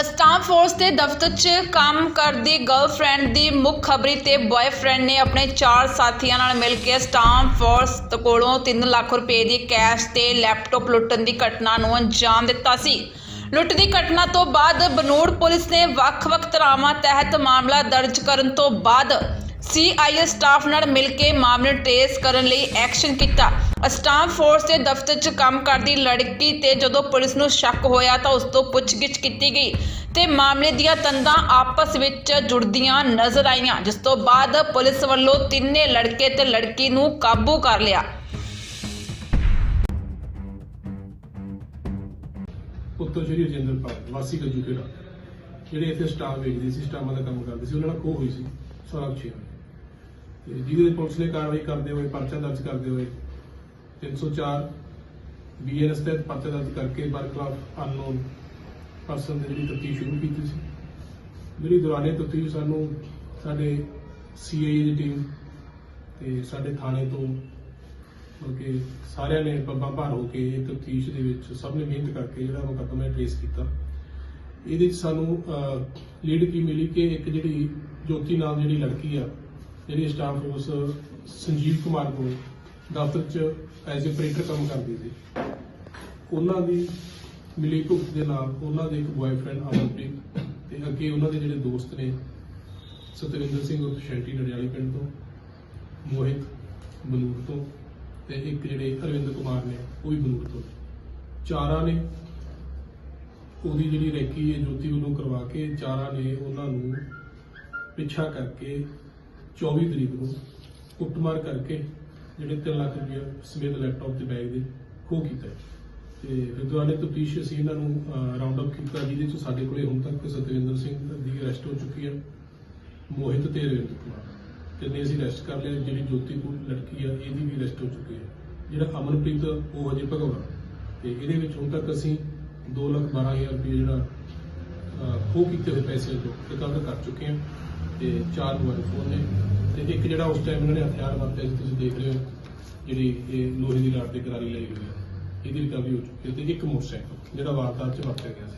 ਅਸਟਾਮ force ਦੇ ਦਫ਼ਤਰ 'ਚ ਕੰਮ ਕਰਦੀ ਗਰਲਫ੍ਰੈਂਡ ਦੀ ਮੁੱਖ ਖਬਰੀ ਤੇ ਬॉयਫ੍ਰੈਂਡ ਨੇ ਆਪਣੇ ਚਾਰ ਸਾਥੀਆਂ ਨਾਲ ਮਿਲ ਕੇ ਅਸਟਾਮ ਫੋਰਸ ਕੋਲੋਂ 3 ਲੱਖ ਰੁਪਏ ਦੀ ਕੈਸ਼ ਤੇ ਲੈਪਟਾਪ ਲੁੱਟਣ ਦੀ ਘਟਨਾ ਨੂੰ ਅੰਜਾਮ ਦਿੱਤਾ ਸੀ। ਲੁੱਟ ਦੀ ਘਟਨਾ ਤੋਂ ਬਾਅਦ ਬਨੂੜ ਪੁਲਿਸ ਨੇ ਵੱਖ-ਵੱਖ ਧਾਰਾਵਾਂ ਤਹਿਤ ਮਾਮਲਾ ਦਰਜ ਕਰਨ ਤੋਂ ਬਾਅਦ ਸੀਆਈਏ ਸਟਾਫ ਨਾਲ ਮਿਲ ਕੇ ਮਾਮਲੇ ਟ੍ਰੇਸ ਕਰਨ ਲਈ ਐਕਸ਼ਨ ਕੀਤਾ। ਸਟਾਫ ਫੋਰਸ ਦੇ ਦਫ਼ਤਰ 'ਚ ਕੰਮ ਕਰਦੀ ਲੜਕੀ ਤੇ ਜਦੋਂ ਪੁਲਿਸ ਨੂੰ ਸ਼ੱਕ ਹੋਇਆ ਤਾਂ ਉਸ ਤੋਂ ਪੁੱਛਗਿੱਛ ਕੀਤੀ ਗਈ ਤੇ ਮਾਮਲੇ ਦੀਆਂ ਤੰਦਾਂ ਆਪਸ ਵਿੱਚ ਜੁੜਦੀਆਂ ਨਜ਼ਰ ਆਈਆਂ, ਜਿਸ ਤੋਂ ਬਾਅਦ ਪੁਲਿਸ ਵੱਲੋਂ ਤਿੰਨੇ ਲੜਕੇ ਤੇ ਲੜਕੀ ਨੂੰ ਕਾਬੂ ਕਰ ਲਿਆ। ਪੁੱਤਰ ਸ਼੍ਰੀ ਰਜਿੰਦਰਪਾਲ ਵਾਸੀ ਗੱਜੂਕੇਰਾ ਜਿਹੜੇ ਇੱਥੇ ਸਟਾਫ ਵੇਚਦੇ ਸੀ, ਸਟਾਫਾਂ ਦਾ ਕੰਮ ਕਰਦੇ ਸੀ, ਉਹਨਾਂ ਨਾਲ ਖੋਹ ਹੋਈ ਸੀ, ਸੌਰਵ ਤੇ ਜਿਹਦੇ ਪੁਲਿਸ ਨੇ ਕਾਰਵਾਈ ਕਰਦੇ ਹੋਏ ਪਰਚਾ ਦਰਜ ਕਰਦੇ ਹੋਏ 304 ਬੀਐਨਐਸ ਤਹਿਤ ਪਰਚਾ ਦਰਜ ਕਰਕੇ ਬਰਖਲਾਫ ਅਨਨੋਨ ਪਰਸਨ ਦੀ ਤਫਤੀਸ਼ ਸ਼ੁਰੂ ਕੀਤੀ ਸੀ। ਜਿਹੜੀ ਦੌਰਾਨੇ ਤਫਤੀਸ਼ ਸਾਨੂੰ ਸਾਡੇ ਸੀਆਈਏ ਦੀ ਟੀਮ ਤੇ ਸਾਡੇ ਥਾਣੇ ਤੋਂ ਕਿਉਂਕਿ ਸਾਰਿਆਂ ਨੇ ਪੱਬਾਂ ਭਾਰ ਹੋ ਕੇ ਇਹ ਤਫਤੀਸ਼ ਦੇ ਵਿੱਚ ਸਭ ਨੇ ਮਿਹਨਤ ਕਰਕੇ ਜਿਹੜਾ ਮੁਕੱਦਮਾ ਟ੍ਰੇਸ ਕੀਤਾ। ਇਹਦੇ ਵਿੱਚ ਸਾਨੂੰ ਲੀਡ ਕੀ ਮਿਲੀ ਕਿ ਇੱਕ ਜਿਹੜੀ ਜੋਤੀ ਨਾਮ ਜਿਹੜੀ ਲੜਕੀ ਆ ਜਿਹੜੀ ਸਟਾਫ ਫੋਰਸ ਸੰਜੀਵ ਕੁਮਾਰ ਕੋਲ ਦਫ਼ਤਰ 'ਚ ਐਜ਼ ਅ ਆਪਰੇਟਰ ਕੰਮ ਕਰਦੀ ਸੀ। ਉਹਨਾਂ ਦੀ ਮਿਲੀ ਭੁਗਤ ਦੇ ਨਾਲ ਉਹਨਾਂ ਦੇ ਇੱਕ ਬॉयਫ੍ਰੈਂਡ ਅਮਨਪ੍ਰੀਤ ਤੇ ਅੱਗੇ ਉਹਨਾਂ ਦੇ ਜਿਹੜੇ ਦੋਸਤ ਨੇ ਸਤਵਿੰਦਰ ਸਿੰਘ ਉਰਫ ਸ਼ੈਂਟੀ ਨੜਿਆਲੀ ਪਿੰਡ ਤੋਂ, ਮੋਹਿਤ ਬਨੂਰ ਤੋਂ ਤੇ ਇੱਕ ਜਿਹੜੇ ਅਰਵਿੰਦ ਕੁਮਾਰ ਨੇ ਉਹ ਵੀ ਬਨੂਰ ਤੋਂ। ਚਾਰਾਂ ਨੇ ਉਹਦੀ ਜਿਹੜੀ ਰੈਕੀ ਹੈ ਜੋਤੀ ਵੱਲੋਂ ਕਰਵਾ ਕੇ ਚਾਰਾਂ ਨੇ ਉਹਨਾਂ ਨੂੰ ਪਿੱਛਾ ਕਰਕੇ 24 ਤਰੀਕ ਨੂੰ ਕੁੱਟਮਾਰ ਕਰਕੇ ਜਿਹੜੇ 3 ਲੱਖ ਰੁਪਏ ਸਮੇਤ ਲੈਪਟਾਪ ਤੇ ਬੈਗ ਦੇ ਖੋਹ ਕੀਤਾ ਤੇ ਫਿਰ ਦੁਆਲੇ ਤਫਤੀਸ਼ ਅਸੀਂ ਇਹਨਾਂ ਨੂੰ ਰਾਉਂਡ ਅਪ ਕੀਤਾ ਜਿਹਦੇ ਚ ਸਾਡੇ ਕੋਲੇ ਹੁਣ ਤੱਕ ਸਤਵਿੰਦਰ ਸਿੰਘ ਦੀ ਅਰੈਸਟ ਹੋ ਚੁੱਕੀ ਹੈ ਮੋਹਿਤ ਤੇ ਰਵਿੰਦਰ ਕੁਮਾਰ। ਤਿੰਨੇ ਅਸੀਂ ਅਰੈਸਟ ਕਰ ਲਿਆ ਜਿਹੜੀ ਜੋਤੀ ਕੋਲ ਲੜਕੀ ਆ ਇਹਦੀ ਵੀ ਅਰੈਸਟ ਹੋ ਚੁੱਕੀ ਹੈ। ਜਿਹੜਾ ਅਮਨਪ੍ਰੀਤ ਉਹ ਹਜੇ ਭਗੌੜਾ ਤੇ ਇਹਦੇ ਵਿੱਚ ਹੁਣ ਤੱਕ ਅਸੀਂ 212000 ਰੁਪਏ ਜਿਹੜਾ ਅਹ, ਖੋਹ ਕੀਤੇ ਹੋਏ ਪੈਸੇ ਜੋ ਰਿਕਵਰ ਕਰ ਚੁੱਕੇ ਹਾਂ। ਤੇ ਚਾਰ ਮੋਬਾਈਲ ਫੋਨ ਨੇ ਤੇ ਇੱਕ ਜਿਹੜਾ ਉਸ ਟਾਈਮ ਇਹਨਾਂ ਨੇ ਹਥਿਆਰ ਵਰਤਿਆ ਸੀ ਤੁਸੀਂ ਦੇਖ ਰਹੇ ਹੋ ਜਿਹੜੀ ਇਹ ਲੋਹੇ ਦੀ ਰਾਡ ਤੇ ਕਰਾਰੀ ਲਈ ਹੋਈ ਹੈ ਇਹਦੀ ਰਿਕਵਰੀ ਹੋ ਚੁੱਕੀ ਹੈ ਤੇ ਇੱਕ ਮੋਟਰਸਾਈਕਲ ਜਿਹੜਾ ਵਾਰਦਾਤ 'ਚ ਵਰਤਿਆ ਗਿਆ ਸੀ।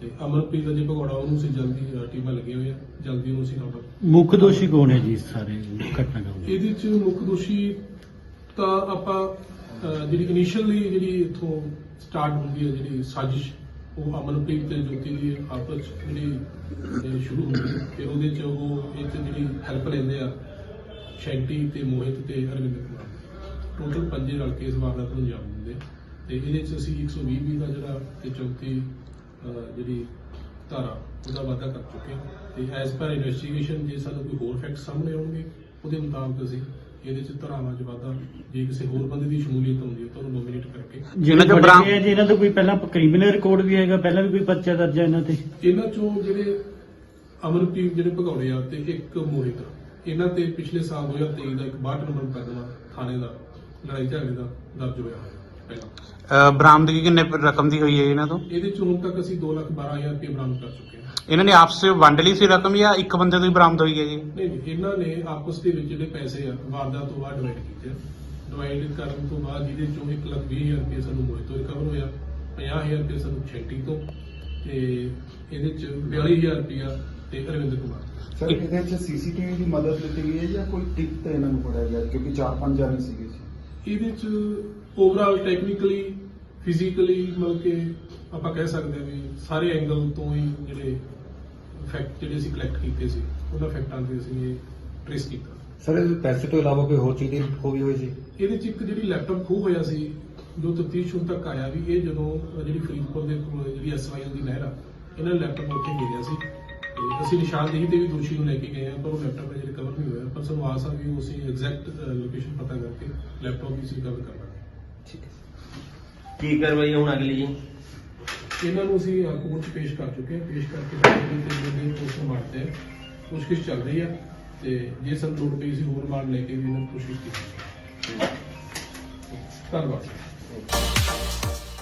ਤੇ ਅਮਰਪ੍ਰੀਤ ਜੇ ਭਗੌੜਾ ਉਹਨੂੰ ਅਸੀਂ ਜਲਦੀ ਟੀਮਾਂ ਲੱਗੇ ਹੋਏ ਆ ਜਲਦੀ ਉਹਨੂੰ ਰਾਉਂਡ ਅਪ ਮੁੱਖ ਦੋਸ਼ੀ ਕੌਣ ਹੈ ਜੀ ਸਾਰੇ ਘਟਨਾਕ੍ਰਮ ਦੇ ਇਹਦੇ ਚ ਮੁੱਖ ਦੋਸ਼ੀ ਤਾਂ ਆਪਾਂ ਜਿਹੜੀ ਇਨੀਸ਼ੀਅਲੀ ਜਿਹੜੀ ਇਥੋਂ ਸਟਾਰਟ ਹੁੰਦੀ ਹੈ ਜਿਹੜੀ ਸਾਜ਼ਿਸ਼ ਉਹ ਅਮਨਪ੍ਰੀਤ ਤੇ ਜੋਤੀ ਦੀ ਆਪਸ 'ਚ ਜਿਹੜੀ ਸ਼ੁਰੂ ਹੁੰਦੀ ਹੈ ਫਿਰ ਉਹਦੇ ਚ ਉਹ ਇਹ 'ਚ ਜਿਹੜੀ ਹੈਲਪ ਲੈਂਦੇ ਆ, ਸ਼ੈਂਟੀ ਤੇ ਮੋਹਿਤ ਤੇ ਅਰਵਿੰਦ ਕੁਮਾਰ ਟੋਟਲ ਪੰਜੇ ਰਲ ਕੇ ਇਸ ਵਾਰਦਾਤ ਨੂੰ ਅੰਜਾਮ ਦਿੰਦੇ ਆ। ਤੇ ਇਹਦੇ ਚ ਅਸੀਂ 120 ਵੀ ਦਾ ਜਿਹੜਾ ਤੇ ਚੌਥੀ ਜਿਹੜੀ ਧਾਰਾ, ਉਹਦਾ ਵਾਅਦਾ ਕਰ ਚੁੱਕੇ ਹਾਂ ਤੇ ਐਸ ਪਰ ਇਨਵੈਸਟੀਗੇਸ਼ਨ ਜੇ ਸਾਨੂੰ ਕੋਈ ਹੋਰ ਫੈਕਟ ਸਾਹਮਣੇ ਆਉਣਗੇ, ਉਹਦੇ ਮੁਤਾਬਕ ਅਸੀਂ ਇਹਦੇ ਚ ਧਾਰਾਵਾਂ ਚ ਵਾਧਾ ਜੇ ਕਿਸੇ ਹੋਰ ਬੰਦੇ ਦੀ ਸ਼ਮੂਲੀਅਤ ਹੁੰਦੀ ਹੈ ਤਾਂ ਉਹਨੂੰ ਨੋਮੀਨੇਟ ਕਰਕੇ। ਜਿਹਨਾਂ ਤੋਂ ਬਰਾਮ- ਬਰਾਮ ਜੀ ਇਹਨਾਂ ਦਾ ਕੋਈ ਪਹਿਲਾਂ ਕ੍ਰਿਮੀਨਲ ਰਿਕਾਰਡ ਵੀ ਹੈਗਾ ਪਹਿਲਾਂ ਵੀ ਕੋਈ ਪਰਚਾ ਦਰਜ ਹੈ ਇਹਨਾਂ ਤੇ। ਇਹਨਾਂ ਚੋਂ ਜਿਹੜੇ ਅਮਰਪ੍ਰੀਤ ਜਿਹੜੇ ਭਗੌੜੇ ਆ ਤੇ ਇੱਕ ਮੋਹਿਤ ਇਹਨਾਂ ਤੇ ਪਿਛਲੇ ਸਾਲ 2023 ਦਾ ਇੱਕ 62 ਨੰਬਰ ਮੁਕੱਦਮਾ ਥਾਣੇ ਦਾ ਲੜਾਈ ਝਗੜੇ ਦਾ ਦਰਜ ਹੋਇਆ ਹੋਇਆ। ਅਹ ਬਰਾਮਦਗੀ ਕਿੰਨੇ ਰਕਮ ਦੀ ਹੋਈ ਹੈ ਇਹਨਾਂ ਤੋਂ? ਇਹਦੇ ਚ ਹੁਣ ਤੱਕ ਅਸੀਂ 212000 ਰੁਪਏ ਬਰਾਮਦ ਕਰ ਚੁੱਕੇ ਹਾਂ। ਇਹਨਾਂ ਨੇ ਆਪਸ ਵਿੱਚ ਵੰਡ ਲਈ ਸੀ ਰਕਮ ਜਾਂ ਇੱਕ ਬੰਦੇ ਤੋਂ ਹੀ ਬਰਾਮਦ ਹੋਈ ਹੈ ਜੀ? ਨਹੀਂ ਨਹੀਂ ਇਹਨਾਂ ਨੇ ਆਪਸ ਦੇ ਵਿੱਚ ਜਿਹੜੇ ਪੈਸੇ ਆ ਵਾਰਦਾਤ ਤੋਂ ਬਾਅਦ ਡਿਵਾਈਡ ਕੀਤੇ ਆ। ਡਿਵਾਈਡ ਕਰਨ ਤੋਂ ਬਾਅਦ ਜਿਹਦੇ ਚੋਂ 120000 ਰੁਪਏ ਸਾਨੂੰ ਮੋਹਿਤ ਤੋਂ ਰਿਕਵਰ ਹੋਇਆ 50000 ਰੁਪਏ ਸਾਨੂੰ ਛੇਟੀ ਤੋਂ ਤੇ ਇਹਦੇ ਚ 42000 ਰੁਪਇਆ ਤੇ ਅਰਵਿੰਦ ਕੁਮਾਰ। ਸਰ ਇਹਦੇ ਵਿੱਚ ਸੀਸੀਟੀਵੀ ਦੀ ਮਦਦ ਲਿੱਤੀ ਗਈ ਹੈ ਜਾਂ ਕੋਈ ਟਿਪ ਤੇ ਇਹਨਾਂ ਨੂੰ ਫੜਿਆ ਗਿਆ? ਕਿਉਂਕਿ ਚਾਰ ਪੰਜ ਜਾਣੇ ਸੀਗੇ ਜੀ। ਇਹਦੇ ਚ ਓਵਰਆਲ ਟੈਕਨੀਕਲੀ ਫਿਜ਼ੀਕਲੀ ਮਤਲਬ ਕਿ ਆਪਾਂ ਕਹਿ ਸਕਦੇ ਹਾਂ ਵੀ ਸਾਰੇ ਐਂਗਲ ਤੋਂ ਹੀ ਜਿਹੜੇ ਫੈਕਟ ਜਿਹੜੇ ਅਸੀਂ ਕਲੈਕਟ ਕੀਤੇ ਸੀ ਉਹਨਾਂ ਫੈਕਟਾਂ ਤੇ ਅਸੀਂ ਇਹ ਟ੍ਰੇਸ ਕੀਤਾ। ਸਰ ਇਹ ਪੈਸੇ ਤੋਂ ਇਲਾਵਾ ਕੋਈ ਹੋਰ ਚੀਜ਼ ਦੀ ਖੋਈ ਹੋਈ ਸੀ? ਇਹਦੇ ਚ ਇੱਕ ਜਿਹੜੀ ਲੈਪਟਾਪ ਖੋਹ ਹੋਇਆ ਸੀ ਜੋ ਤਫਤੀਸ਼ ਹੁਣ ਤੱਕ ਆਇਆ ਵੀ ਇਹ ਜਦੋਂ ਜਿਹੜੀ ਫਰੀਦਕੋਟ ਦੇ ਕੋਲ ਜਿਹੜੀ ਐਸਵਾਈਐਲ ਦੀ ਨਹਿਰ ਆ ਇਹਨਾਂ ਨੇ ਲੈਪਟਾਪ ਉੱਥੇ ਮਿਲਿਆ ਸੀ। ਤੇ ਅਸੀਂ ਨਿਸ਼ਾਨਦੇਹੀ ਤੇ ਵੀ ਦੋਸ਼ੀ ਨੂੰ ਲੈ ਕੇ ਗਏ ਆ ਪਰ ਉਹ ਲੈਪਟਾਪ ਅਜੇ ਰਿਕਵਰ ਨਹੀਂ ਹੋਇਆ। ਪਰ ਸਾਨੂੰ ਆਸ ਆ ਵੀ ਉਹ ਅਸੀਂ ਐਗਜ਼ੈਕਟ ਲੋਕੇਸ਼ਨ ਪਤਾ ਕਰਕੇ ਲੈਪਟਾਪ ਵੀ ਅਸੀਂ ਰਿਕਵਰ ਕਰ ਲਾਂਗੇ ਕੀ ਕਾਰਵਾਈ ਹੁਣ ਅਗਲੀ ਜੀ? ਇਹਨਾਂ ਨੂੰ ਅਸੀਂ ਕੋਰਟ 'ਚ ਪੇਸ਼ ਕਰ ਚੁੱਕੇ ਹਾਂ। ਪੇਸ਼ ਕਰਕੇ ਤੇ ਬੰਦੇ ਪੋਸਟ ਮਾਰਦੇ ਆ, ਪੁੱਛਗਿੱਛ ਚੱਲ ਰਹੀ ਆ ਤੇ ਜੇ ਸਾਨੂੰ ਲੋੜ ਪਈ ਸੀ ਹੋਰ ਮਾਰ ਲੈ ਕੇ ਵੀ ਇਹਨਾਂ ਨੂੰ ਕੀਤੀ। ਧੰਨਵਾਦ।